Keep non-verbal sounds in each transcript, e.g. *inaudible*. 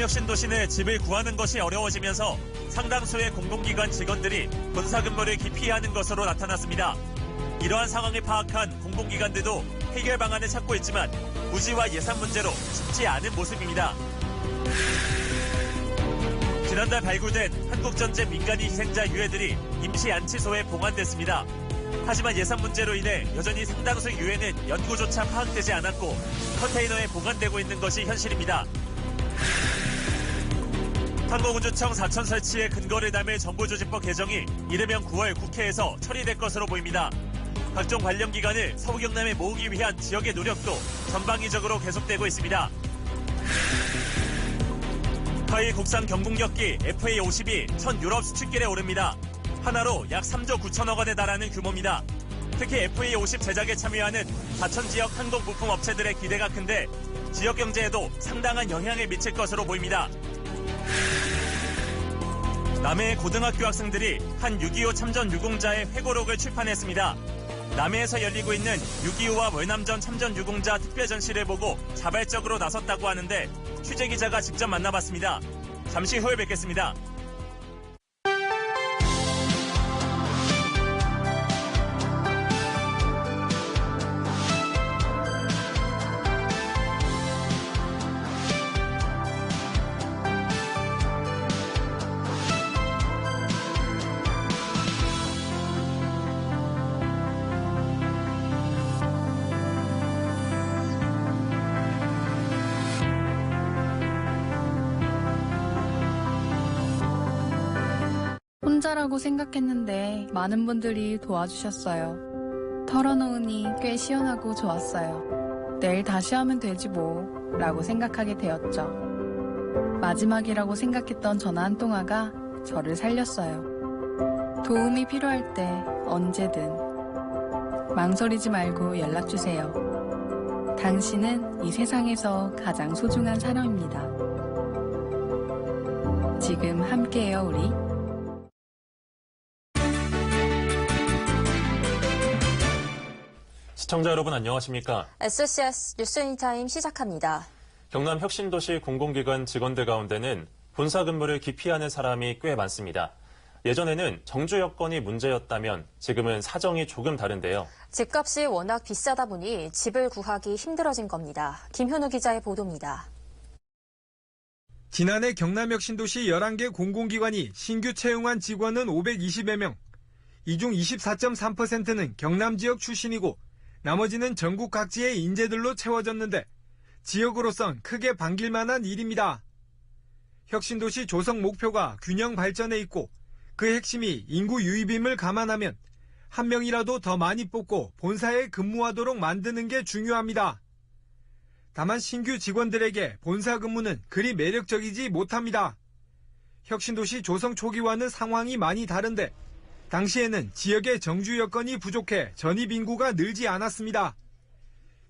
경남역 신도시는 집을 구하는 것이 어려워지면서 상당수의 공공기관 직원들이 본사 근무를 기피하는 것으로 나타났습니다. 이러한 상황을 파악한 공공기관들도 해결 방안을 찾고 있지만 부지와 예산 문제로 쉽지 않은 모습입니다. 지난달 발굴된 한국전쟁 민간인 희생자 유해들이 임시 안치소에 봉안됐습니다. 하지만 예산 문제로 인해 여전히 상당수 유해는 연구조차 파악되지 않았고 컨테이너에 보관되고 있는 것이 현실입니다. 항공우주청 사천 설치에 근거를 담을 정부조직법 개정이 이르면 9월 국회에서 처리될 것으로 보입니다. 각종 관련 기관을 서부 경남에 모으기 위한 지역의 노력도 전방위적으로 계속되고 있습니다. 타이 국산 경공격기 FA-50이 첫 유럽 수출길에 오릅니다. 하나로 약 3조 9천억 원에 달하는 규모입니다. 특히 FA-50 제작에 참여하는 사천 지역 항공 부품 업체들의 기대가 큰데 지역 경제에도 상당한 영향을 미칠 것으로 보입니다. 남해 고등학교 학생들이 한 6.25 참전 유공자의 회고록을 출판했습니다. 남해에서 열리고 있는 6.25와 월남전 참전 유공자 특별전시를 보고 자발적으로 나섰다고 하는데 취재 기자가 직접 만나봤습니다. 잠시 후에 뵙겠습니다. 혼자라고 생각했는데 많은 분들이 도와주셨어요. 털어놓으니 꽤 시원하고 좋았어요. 내일 다시 하면 되지 뭐, 라고 생각하게 되었죠. 마지막이라고 생각했던 전화 한 통화가 저를 살렸어요. 도움이 필요할 때 언제든. 망설이지 말고 연락주세요. 당신은 이 세상에서 가장 소중한 사람입니다. 지금 함께해요, 우리. 시청자 여러분 안녕하십니까? SCS 뉴스니타임 시작합니다. 경남 혁신도시 공공기관 직원들 가운데는 본사 근무를 기피하는 사람이 꽤 많습니다. 예전에는 정주 여건이 문제였다면 지금은 사정이 조금 다른데요. 집값이 워낙 비싸다 보니 집을 구하기 힘들어진 겁니다. 김현우 기자의 보도입니다. 지난해 경남역 신도시 11개 공공기관이 신규 채용한 직원은 520여 명. 이 중 24.3%는 경남 지역 출신이고 나머지는 전국 각지의 인재들로 채워졌는데 지역으로선 크게 반길 만한 일입니다. 혁신도시 조성 목표가 균형 발전에 있고 그 핵심이 인구 유입임을 감안하면 한 명이라도 더 많이 뽑고 본사에 근무하도록 만드는 게 중요합니다. 다만 신규 직원들에게 본사 근무는 그리 매력적이지 못합니다. 혁신도시 조성 초기와는 상황이 많이 다른데 당시에는 지역의 정주 여건이 부족해 전입 인구가 늘지 않았습니다.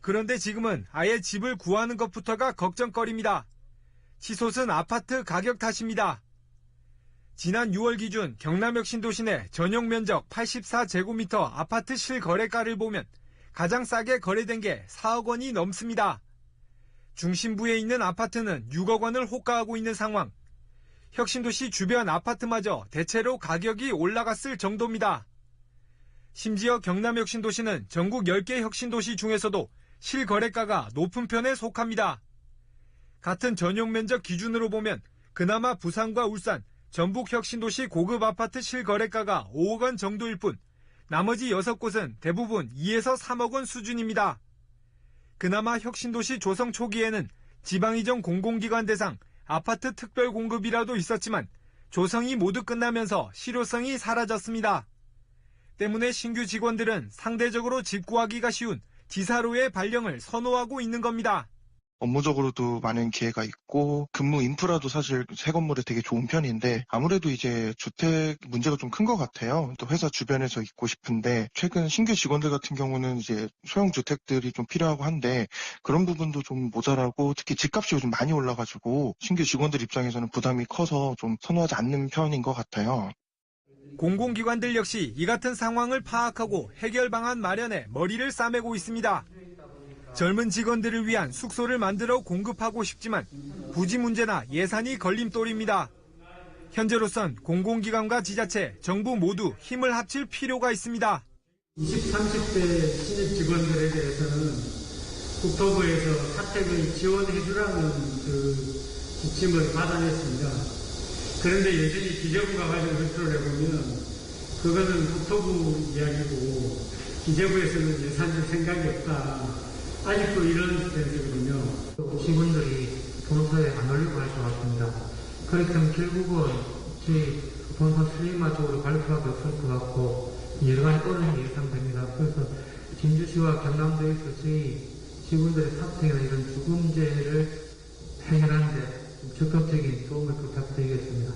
그런데 지금은 아예 집을 구하는 것부터가 걱정거리입니다. 치솟은 아파트 가격 탓입니다. 지난 6월 기준 경남역 신도시 내 전용 면적 84제곱미터 아파트 실거래가를 보면 가장 싸게 거래된 게 4억 원이 넘습니다. 중심부에 있는 아파트는 6억 원을 호가하고 있는 상황. 혁신도시 주변 아파트마저 대체로 가격이 올라갔을 정도입니다. 심지어 경남 혁신도시는 전국 10개 혁신도시 중에서도 실거래가가 높은 편에 속합니다. 같은 전용 면적 기준으로 보면 그나마 부산과 울산, 전북 혁신도시 고급 아파트 실거래가가 5억 원 정도일 뿐 나머지 6곳은 대부분 2에서 3억 원 수준입니다. 그나마 혁신도시 조성 초기에는 지방이정 공공기관 대상 아파트 특별 공급이라도 있었지만 조성이 모두 끝나면서 실효성이 사라졌습니다. 때문에 신규 직원들은 상대적으로 집 구하기가 쉬운 지사로의 발령을 선호하고 있는 겁니다. 업무적으로도 많은 기회가 있고 근무 인프라도 사실 새 건물에 되게 좋은 편인데 아무래도 이제 주택 문제가 좀 큰 것 같아요. 또 회사 주변에서 있고 싶은데 최근 신규 직원들 같은 경우는 이제 소형 주택들이 좀 필요하고 한데 그런 부분도 좀 모자라고 특히 집값이 요즘 많이 올라가지고 신규 직원들 입장에서는 부담이 커서 좀 선호하지 않는 편인 것 같아요. 공공기관들 역시 이 같은 상황을 파악하고 해결 방안 마련에 머리를 싸매고 있습니다. 젊은 직원들을 위한 숙소를 만들어 공급하고 싶지만 부지 문제나 예산이 걸림돌입니다. 현재로선 공공기관과 지자체, 정부 모두 힘을 합칠 필요가 있습니다. 20, 30대 신입 직원들에 대해서는 국토부에서 사택을 지원해 주라는 그 지침을 받아냈습니다. 그런데 여전히 기재부가 가지고 컨트롤 해보면 그거는 국토부 이야기고 기재부에서는 예산 줄 생각이 없다. 아직도 이런 스탠스거든요. 직원들이 본사에 안 오려고 할 것 같습니다. 그렇기 때문에 결국은 저희 본사 슬림화적으로 갈 수밖에 없을 것 같고 여러 가지 어려움이 예상됩니다. 그래서 진주시와 경남도에서 저희 직원들의 사퇴나 이런 주금제를 해결하는데 적극적인 도움을 부탁드리겠습니다.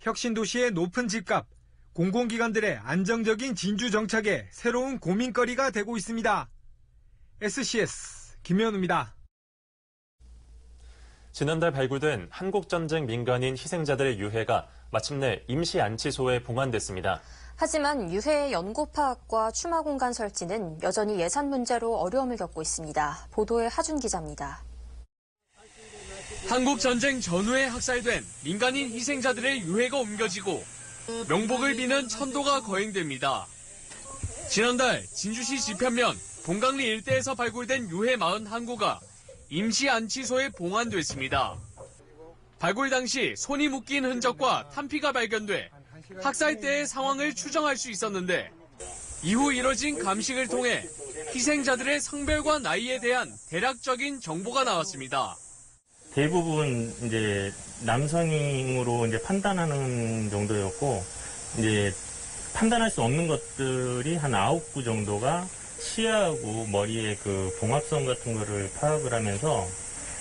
혁신도시의 높은 집값, 공공기관들의 안정적인 진주 정착에 새로운 고민거리가 되고 있습니다. SCS 김현우입니다. 지난달 발굴된 한국전쟁 민간인 희생자들의 유해가 마침내 임시 안치소에 봉안됐습니다. 하지만 유해의 연고 파악과 추마 공간 설치는 여전히 예산 문제로 어려움을 겪고 있습니다. 보도에 하준 기자입니다. 한국 전쟁 전후에 학살된 민간인 희생자들의 유해가 옮겨지고 명복을 비는 천도가 거행됩니다. 지난달 진주시 지편면 봉강리 일대에서 발굴된 유해 41구가 임시 안치소에 봉안됐습니다. 발굴 당시 손이 묶인 흔적과 탄피가 발견돼 학살 때의 상황을 추정할 수 있었는데 이후 이뤄진 감식을 통해 희생자들의 성별과 나이에 대한 대략적인 정보가 나왔습니다. 대부분 이제 남성으로 이제 판단하는 정도였고 이제 판단할 수 없는 것들이 한 아홉 구 정도가 치아하고 머리에 그 봉합성 같은 거를 파악을 하면서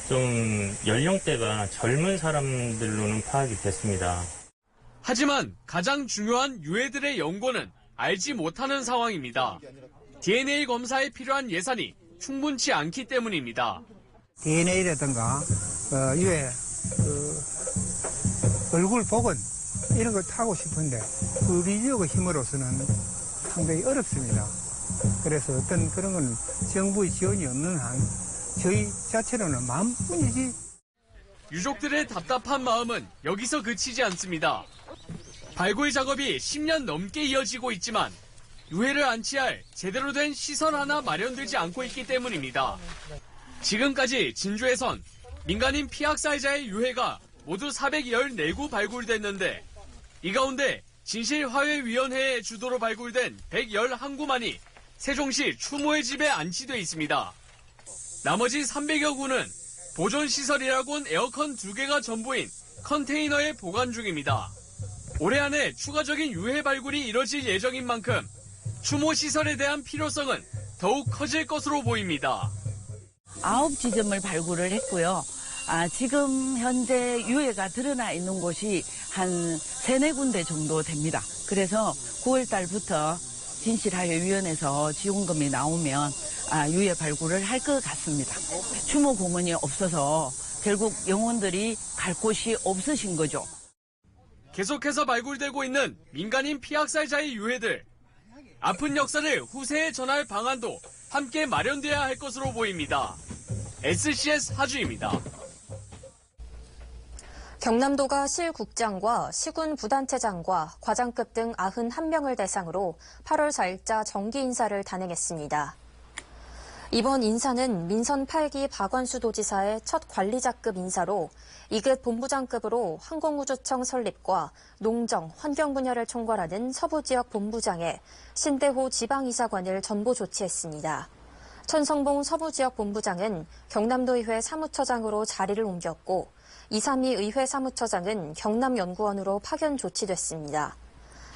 좀 연령대가 젊은 사람들로는 파악이 됐습니다. 하지만 가장 중요한 유해들의 연고는 알지 못하는 상황입니다. DNA 검사에 필요한 예산이 충분치 않기 때문입니다. DNA라든가 어, 유해 그 얼굴 복원 이런 걸 타고 싶은데 우리 지역의 힘으로서는 상당히 어렵습니다. 그래서 어떤 그런 건 정부의 지원이 없는 한 저희 자체로는 마음뿐이지 유족들의 답답한 마음은 여기서 그치지 않습니다. 발굴 작업이 10년 넘게 이어지고 있지만 유해를 안치할 제대로 된 시설 하나 마련되지 않고 있기 때문입니다. 지금까지 진주에선 민간인 피학살자의 유해가 모두 414구 발굴됐는데 이 가운데 진실화해위원회의 주도로 발굴된 111구만이 세종시 추모의 집에 안치돼 있습니다. 나머지 300여 구는 보존시설이라곤 에어컨 2개가 전부인 컨테이너에 보관 중입니다. 올해 안에 추가적인 유해 발굴이 이뤄질 예정인 만큼 추모 시설에 대한 필요성은 더욱 커질 것으로 보입니다. 아홉 지점을 발굴을 했고요. 아, 지금 현재 유해가 드러나 있는 곳이 한 세네 군데 정도 됩니다. 그래서 9월 달부터 진실화해위원회에서 지원금이 나오면 아, 유해 발굴을 할 것 같습니다. 추모 공원이 없어서 결국 영혼들이 갈 곳이 없으신 거죠. 계속해서 발굴되고 있는 민간인 피학살자의 유해들. 아픈 역사를 후세에 전할 방안도 함께 마련돼야 할 것으로 보입니다. SCS 하주입니다. 경남도가 실국장과 시군 부단체장과 과장급 등 91명을 대상으로 8월 4일자 정기 인사를 단행했습니다. 이번 인사는 민선 8기 박원수 도지사의 첫 관리자급 인사로 2급 본부장급으로 항공우주청 설립과 농정, 환경 분야를 총괄하는 서부지역 본부장에 신대호 지방이사관을 전보 조치했습니다. 천성봉 서부지역 본부장은 경남도의회 사무처장으로 자리를 옮겼고 이삼희 의회 사무처장은 경남연구원으로 파견 조치됐습니다.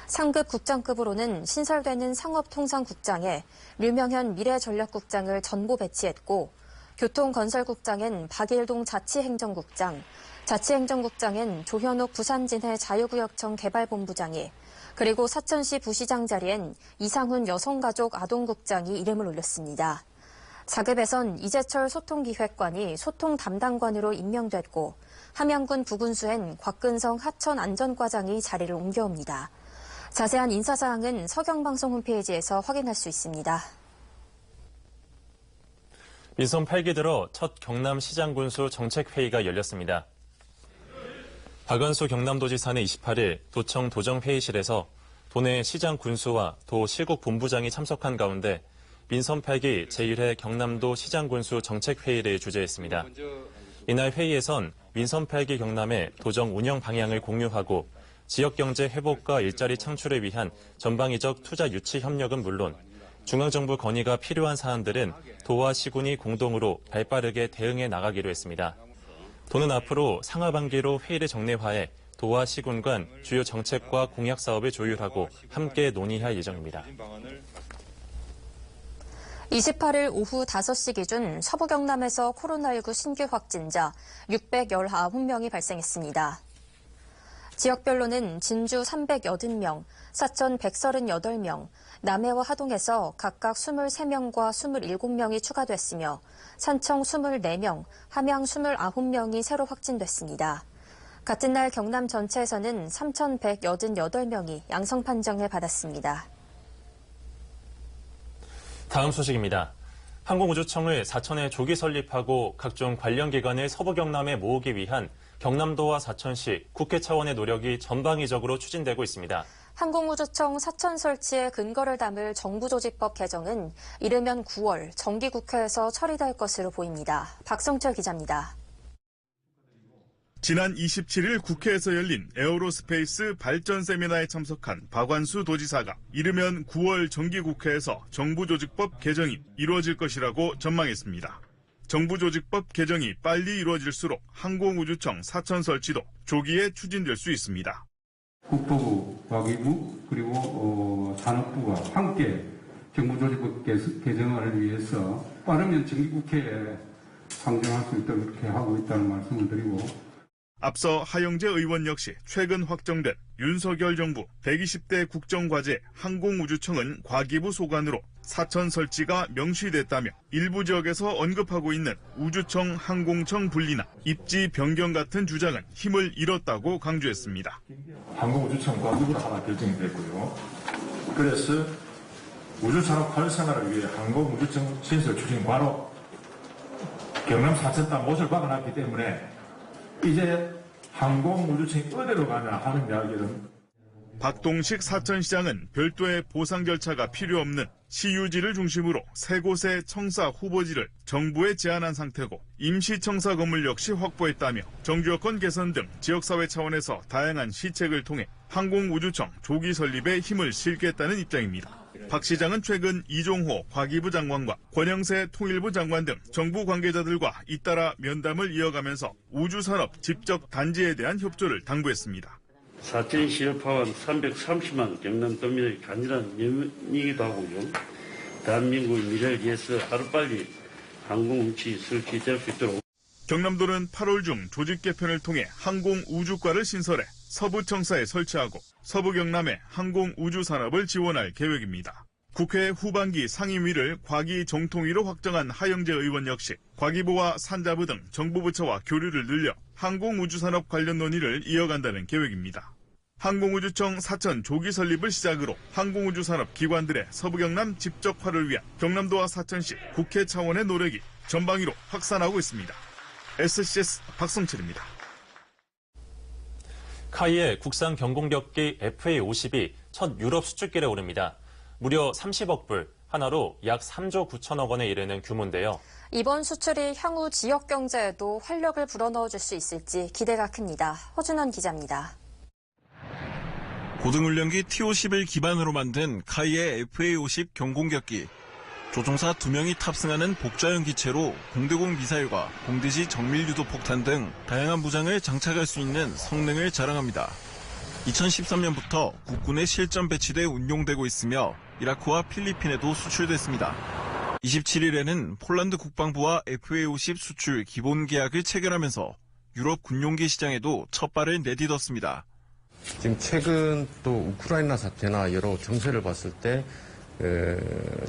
상급 국장급으로는 신설되는 상업통상국장에 류명현 미래전략국장을 전보 배치했고 교통건설국장엔 박일동 자치행정국장, 자치행정국장엔 조현옥 부산진해 자유구역청 개발본부장이 그리고 사천시 부시장 자리엔 이상훈 여성가족 아동국장이 이름을 올렸습니다. 4급에선 이재철 소통기획관이 소통 담당관으로 임명됐고 함양군 부군수엔 곽근성 하천 안전과장이 자리를 옮겨옵니다. 자세한 인사사항은 서경방송 홈페이지에서 확인할 수 있습니다. 민선 8기 들어 첫 경남 시장군수 정책회의가 열렸습니다. 박원수 경남도지사는 28일 도청 도정회의실에서 도내 시장 군수와 도 실국 본부장이 참석한 가운데 민선 8기 제1회 경남도 시장군수 정책회의를 주재했습니다. 이날 회의에선 민선 8기 경남의 도정 운영 방향을 공유하고 지역경제 회복과 일자리 창출을 위한 전방위적 투자 유치 협력은 물론 중앙정부 건의가 필요한 사안들은 도와 시군이 공동으로 발빠르게 대응해 나가기로 했습니다. 도는 앞으로 상하반기로 회의를 정례화해 도와 시군 간 주요 정책과 공약 사업을 조율하고 함께 논의할 예정입니다. 28일 오후 5시 기준 서부 경남에서 코로나19 신규 확진자 619명이 발생했습니다. 지역별로는 진주 380명, 사천 138명, 남해와 하동에서 각각 23명과 27명이 추가됐으며 산청 24명, 함양 29명이 새로 확진됐습니다. 같은 날 경남 전체에서는 3,188명이 양성 판정을 받았습니다. 다음 소식입니다. 항공우주청을 사천에 조기 설립하고 각종 관련 기관을 서부 경남에 모으기 위한 경남도와 사천시 국회 차원의 노력이 전방위적으로 추진되고 있습니다. 항공우주청 사천 설치의 근거를 담을 정부조직법 개정은 이르면 9월 정기국회에서 처리될 것으로 보입니다. 박성철 기자입니다. 지난 27일 국회에서 열린 에어로스페이스 발전 세미나에 참석한 박완수 도지사가 이르면 9월 정기국회에서 정부조직법 개정이 이루어질 것이라고 전망했습니다. 정부조직법 개정이 빨리 이루어질수록 항공우주청 사천 설치도 조기에 추진될 수 있습니다. 국토부, 과기부, 그리고 어, 산업부가 함께 정부조직법 개- 개정을 위해서 빠르면 정기국회에 상정할 수 있도록 이렇게 하고 있다는 말씀을 드리고 앞서 하영재 의원 역시 최근 확정된 윤석열 정부 120대 국정과제 항공우주청은 과기부 소관으로 사천 설치가 명시됐다며 일부 지역에서 언급하고 있는 우주청 항공청 분리나 입지 변경 같은 주장은 힘을 잃었다고 강조했습니다. 항공우주청 과기부로 하나 결정이 됐고요. 그래서 우주산업 활성화를 위해 항공우주청 신설 추진 과로 경남 사천 땅 못을 박아놨기 때문에 이제 항공우주청이 어디로 가냐 하는 이야기는 박동식 사천시장은 별도의 보상 절차가 필요 없는 시유지를 중심으로 세 곳의 청사 후보지를 정부에 제안한 상태고 임시 청사 건물 역시 확보했다며 정규여건 개선 등 지역사회 차원에서 다양한 시책을 통해 항공우주청 조기 설립에 힘을 실겠다는 입장입니다. 박 시장은 최근 이종호 과기부 장관과 권영세 통일부 장관 등 정부 관계자들과 잇따라 면담을 이어가면서 우주산업 집적 단지에 대한 협조를 당부했습니다. 사천 시업화원 330만 경남 도민의 간절한 염원이기도 하고요. 대한민국의 미래를 위해서 하루빨리 항공우치 설치될 수 있도록 경남도는 8월 중 조직 개편을 통해 항공우주과를 신설해 서부청사에 설치하고 서부경남에 항공우주산업을 지원할 계획입니다. 국회 후반기 상임위를 과기 정통위로 확정한 하영재 의원 역시 과기부와 산자부 등 정부 부처와 교류를 늘려 항공우주산업 관련 논의를 이어간다는 계획입니다. 항공우주청 사천 조기 설립을 시작으로 항공우주산업 기관들의 서부경남 집적화를 위한 경남도와 사천시 국회 차원의 노력이 전방위로 확산하고 있습니다. SCS 박성철입니다. 카이의 국산 경공격기 FA-50이 첫 유럽 수출길에 오릅니다. 무려 30억 불, 하나로 약 3조 9천억 원에 이르는 규모인데요. 이번 수출이 향후 지역 경제에도 활력을 불어넣어 줄 수 있을지 기대가 큽니다. 허준원 기자입니다. 고등훈련기 T-50을 기반으로 만든 카이의 FA-50 경공격기. 조종사 2명이 탑승하는 복좌형 기체로 공대공 미사일과 공대지 정밀유도 폭탄 등 다양한 무장을 장착할 수 있는 성능을 자랑합니다. 2013년부터 국군에 실전 배치돼 운용되고 있으며 이라크와 필리핀에도 수출됐습니다. 27일에는 폴란드 국방부와 FA-50 수출 기본 계약을 체결하면서 유럽 군용기 시장에도 첫 발을 내딛었습니다. 지금 최근 또 우크라이나 사태나 여러 정세를 봤을 때 에,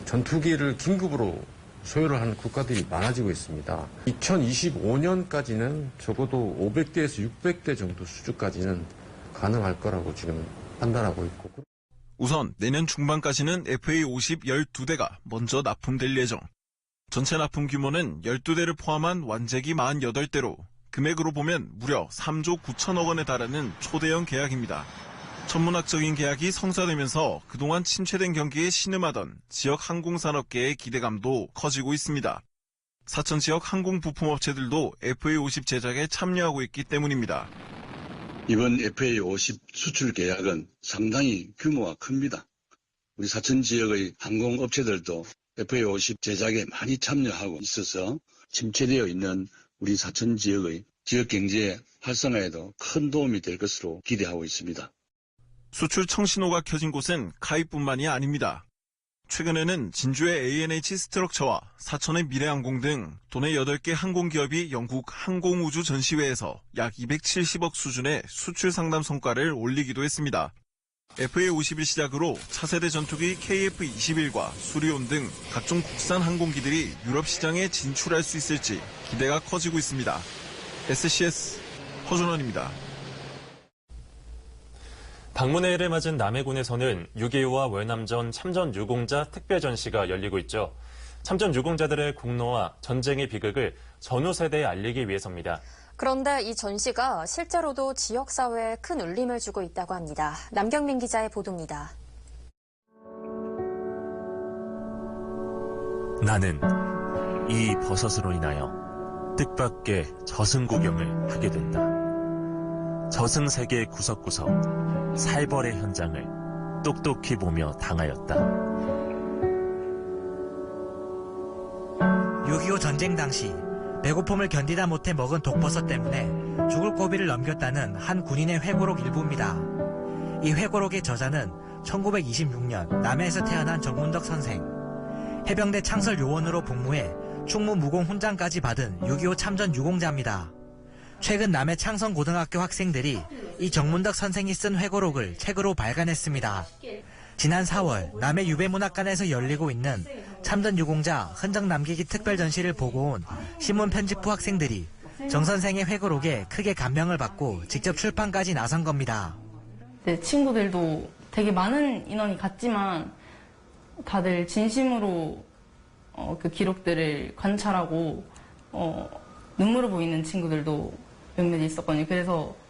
전투기를 긴급으로 소요를 하는 국가들이 많아지고 있습니다. 2025년까지는 적어도 500대에서 600대 정도 수주까지는 가능할 거라고 지금 판단하고 있고. 우선 내년 중반까지는 FA-50 12대가 먼저 납품될 예정. 전체 납품 규모는 12대를 포함한 완제기 48대로 금액으로 보면 무려 3조 9천억 원에 달하는 초대형 계약입니다. 천문학적인 계약이 성사되면서 그동안 침체된 경기에 신음하던 지역 항공산업계의 기대감도 커지고 있습니다. 사천 지역 항공 부품업체들도 FA50 제작에 참여하고 있기 때문입니다. 이번 FA50 수출 계약은 상당히 규모가 큽니다. 우리 사천 지역의 항공업체들도 FA50 제작에 많이 참여하고 있어서 침체되어 있는 우리 사천 지역의 지역 경제 활성화에도 큰 도움이 될 것으로 기대하고 있습니다. 수출 청신호가 켜진 곳은 카이뿐만이 아닙니다. 최근에는 진주의 ANH 스트럭처와 사천의 미래항공 등 도내 8개 항공기업이 영국 항공우주 전시회에서 약 270억 수준의 수출 상담 성과를 올리기도 했습니다. FA50을 시작으로 차세대 전투기 KF-21과 수리온 등 각종 국산 항공기들이 유럽 시장에 진출할 수 있을지 기대가 커지고 있습니다. SCS 허준원입니다. 방문회를 맞은 남해군에서는 6.25와 월남전 참전 유공자 특별 전시가 열리고 있죠. 참전 유공자들의 공로와 전쟁의 비극을 전후 세대에 알리기 위해서입니다. 그런데 이 전시가 실제로도 지역사회에 큰 울림을 주고 있다고 합니다. 남경민 기자의 보도입니다. 나는 이 버섯으로 인하여 뜻밖의 저승 구경을 하게 된다. 저승 세계의 구석구석 살벌의 현장을 똑똑히 보며 당하였다. 6.25 전쟁 당시 배고픔을 견디다 못해 먹은 독버섯 때문에 죽을 고비를 넘겼다는 한 군인의 회고록 일부입니다. 이 회고록의 저자는 1926년 남해에서 태어난 정문덕 선생. 해병대 창설 요원으로 복무해 충무 무공 훈장까지 받은 6.25 참전 유공자입니다. 최근 남해 창성 고등학교 학생들이 이 정문덕 선생이 쓴 회고록을 책으로 발간했습니다. 지난 4월 남해 유배문학관에서 열리고 있는 참전 유공자 흔적 남기기 특별 전시를 보고 온 신문 편집부 학생들이 정 선생의 회고록에 크게 감명을 받고 직접 출판까지 나선 겁니다. 내 친구들도 되게 많은 인원이 갔지만 다들 진심으로 어, 그 기록들을 관찰하고 어, 눈물을 보이는 친구들도 몇몇 있었거든요. 그래서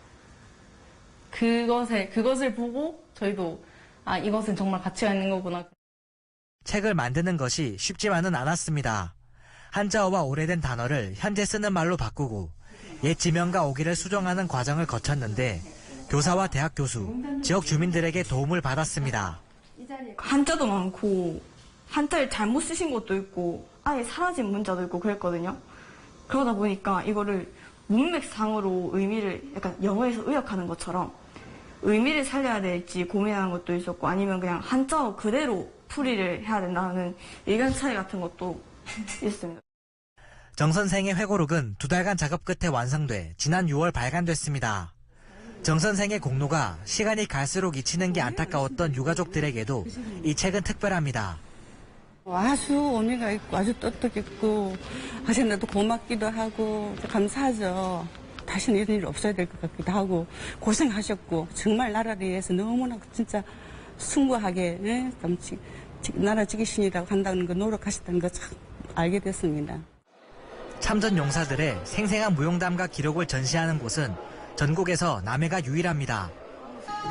그것에 그것을 보고 저희도 아 이것은 정말 가치가 있는 거구나. 책을 만드는 것이 쉽지만은 않았습니다. 한자어와 오래된 단어를 현재 쓰는 말로 바꾸고 옛 지명과 오기를 수정하는 과정을 거쳤는데 교사와 대학 교수, 지역 주민들에게 도움을 받았습니다. 한자도 많고 한자를 잘못 쓰신 것도 있고 아예 사라진 문자도 있고 그랬거든요. 그러다 보니까 이거를 문맥상으로 의미를 약간 영어에서 의역하는 것처럼 의미를 살려야 될지 고민하는 것도 있었고 아니면 그냥 한자어 그대로 풀이를 해야 된다는 의견 차이 같은 것도 *laughs* 있습니다. 정 선생의 회고록은 두 달간 작업 끝에 완성돼 지난 6월 발간됐습니다. 정 선생의 공로가 시간이 갈수록 잊히는 게 안타까웠던 유가족들에게도 이 책은 특별합니다. 아주 의미가 있고 아주 똑똑했고 하셨는데도 고맙기도 하고 감사하죠. 다시는 이런 일 없어야 될 것 같기도 하고 고생하셨고 정말 나라를 위해서 너무나 진짜 숭고하게 지- 지- 나라 지키신이라고 한다는 거 노력하셨다는 거 참 알게 됐습니다. 참전 용사들의 생생한 무용담과 기록을 전시하는 곳은 전국에서 남해가 유일합니다.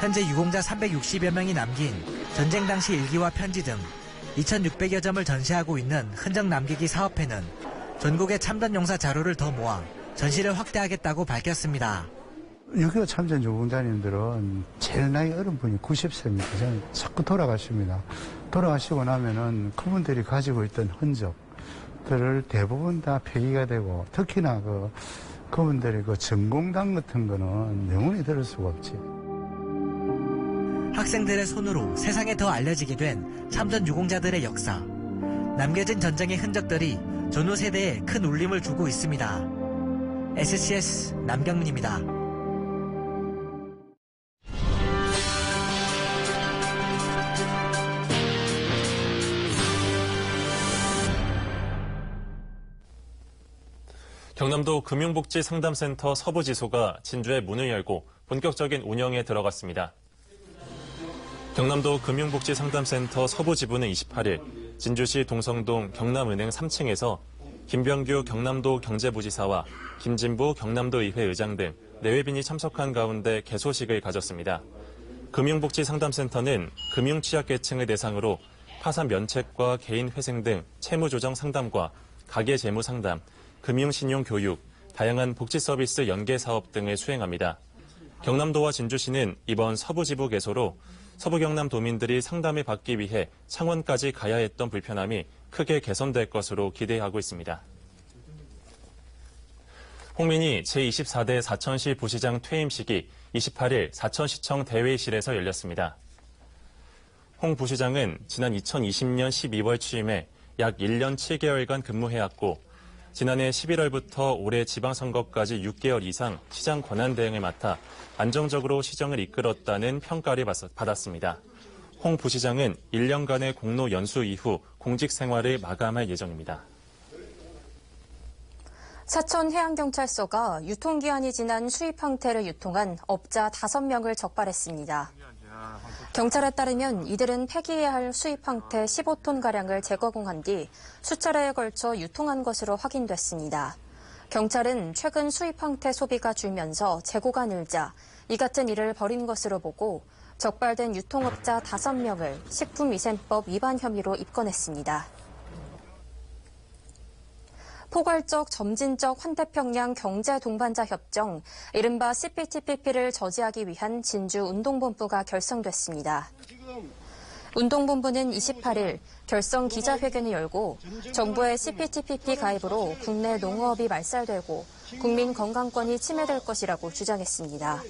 현재 유공자 360여 명이 남긴 전쟁 당시 일기와 편지 등 2,600여 점을 전시하고 있는 흔적 남기기 사업회는 전국의 참전 용사 자료를 더 모아 전시를 확대하겠다고 밝혔습니다. 6.25 참전 유공자님들은 제일 나이 어린 분이 90세입니다. 저는 자꾸 돌아가십니다. 돌아가시고 나면은 그분들이 가지고 있던 흔적들을 대부분 다 폐기가 되고 특히나 그 그분들의 그 전공당 같은 거는 영원히 들을 수가 없지. 학생들의 손으로 세상에 더 알려지게 된 참전 유공자들의 역사. 남겨진 전쟁의 흔적들이 전후 세대에 큰 울림을 주고 있습니다. SCS 남경민입니다. 경남도 금융복지 상담센터 서부지소가 진주에 문을 열고 본격적인 운영에 들어갔습니다. 경남도 금융복지 상담센터 서부지부는 28일 진주시 동성동 경남은행 3층에서 김병규 경남도 경제부지사와 김진부 경남도의회 의장 등 내외빈이 참석한 가운데 개소식을 가졌습니다. 금융복지상담센터는 금융취약계층을 대상으로 파산 면책과 개인 회생 등 채무조정 상담과 가계재무 상담, 금융신용 교육, 다양한 복지 서비스 연계 사업 등을 수행합니다. 경남도와 진주시는 이번 서부지부 개소로 서부 경남 도민들이 상담을 받기 위해 창원까지 가야 했던 불편함이 크게 개선될 것으로 기대하고 있습니다. 홍민희 제24대 사천시 부시장 퇴임식이 28일 사천시청 대회실에서 열렸습니다. 홍 부시장은 지난 2020년 12월 취임해 약 1년 7개월간 근무해왔고 지난해 11월부터 올해 지방선거까지 6개월 이상 시장 권한 대행을 맡아 안정적으로 시정을 이끌었다는 평가를 받았습니다. 홍 부시장은 1년간의 공로 연수 이후 공직 생활을 마감할 예정입니다. 사천 해양경찰서가 유통기한이 지난 수입 황태를 유통한 업자 5명을 적발했습니다. 경찰에 따르면 이들은 폐기해야 할 수입 황태 15톤가량을 재가공한 뒤 수차례에 걸쳐 유통한 것으로 확인됐습니다. 경찰은 최근 수입 황태 소비가 줄면서 재고가 늘자 이 같은 일을 벌인 것으로 보고 적발된 유통업자 5명을 식품위생법 위반 혐의로 입건했습니다. 포괄적 점진적 환태평양 경제 동반자 협정, 이른바 CPTPP를 저지하기 위한 진주 운동본부가 결성됐습니다. 운동본부는 28일 결성 기자회견을 열고 정부의 CPTPP 가입으로 국내 농업이 말살되고 국민 건강권이 침해될 것이라고 주장했습니다.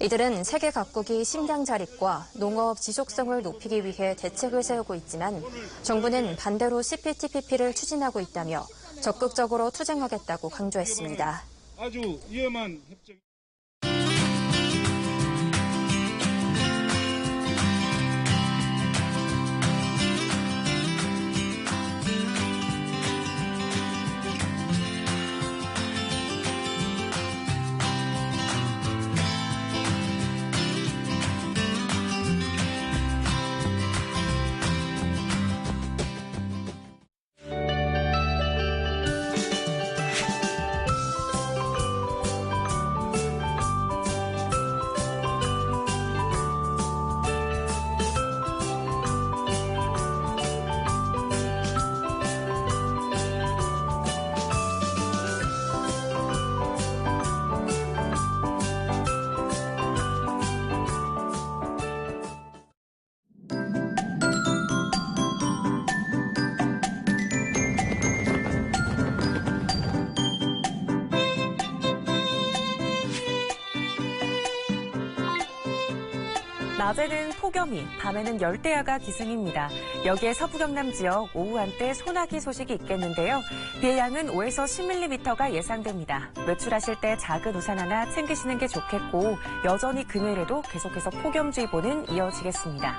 이들은 세계 각국이 식량 자립과 농업 지속성을 높이기 위해 대책을 세우고 있지만 정부는 반대로 CPTPP를 추진하고 있다며 적극적으로 투쟁하겠다고 강조했습니다. 아주 위험한 협정. 낮에는 폭염이, 밤에는 열대야가 기승입니다. 여기에 서부 경남 지역 오후 한때 소나기 소식이 있겠는데요. 비의 양은 5에서 10mm가 예상됩니다. 외출하실 때 작은 우산 하나 챙기시는 게 좋겠고 여전히 금요일에도 계속해서 폭염주의보는 이어지겠습니다.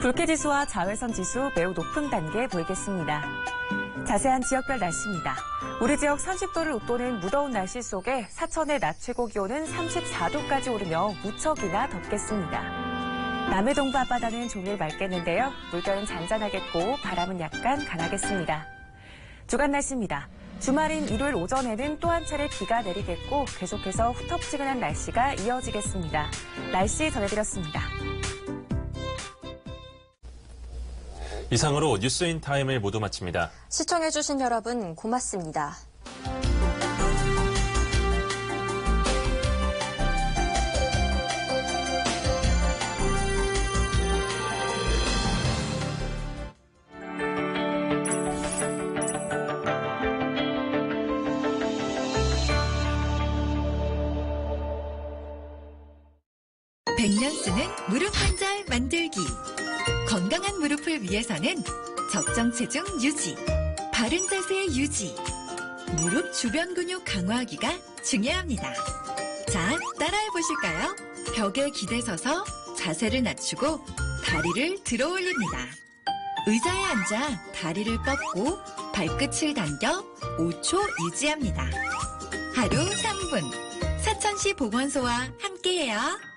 불쾌지수와 자외선 지수 매우 높은 단계에 보이겠습니다. 자세한 지역별 날씨입니다. 우리 지역 30도를 웃도는 무더운 날씨 속에 사천의 낮 최고 기온은 34도까지 오르며 무척이나 덥겠습니다. 남해 동부 앞바다는 종일 맑겠는데요. 물결은 잔잔하겠고 바람은 약간 강하겠습니다. 주간 날씨입니다. 주말인 일요일 오전에는 또 한 차례 비가 내리겠고 계속해서 후텁지근한 날씨가 이어지겠습니다. 날씨 전해드렸습니다. 이상으로 뉴스인 타임을 모두 마칩니다. 시청해주신 여러분 고맙습니다. 무릎을 위해서는 적정 체중 유지, 바른 자세 유지, 무릎 주변 근육 강화하기가 중요합니다. 자, 따라해 보실까요? 벽에 기대 서서 자세를 낮추고 다리를 들어 올립니다. 의자에 앉아 다리를 뻗고 발끝을 당겨 5초 유지합니다. 하루 3분 사천시 보건소와 함께해요.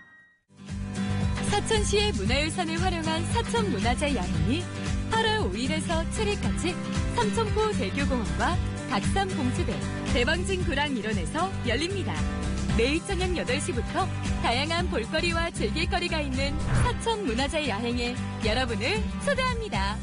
사천시의 문화유산을 활용한 사천문화재 양이 8월 5일에서 7일까지 삼천포 대교공원과 각삼 봉수대, 대방진 구랑 일원에서 열립니다. 매일 저녁 8시부터 다양한 볼거리와 즐길거리가 있는 사천 문화재 야행에 여러분을 초대합니다.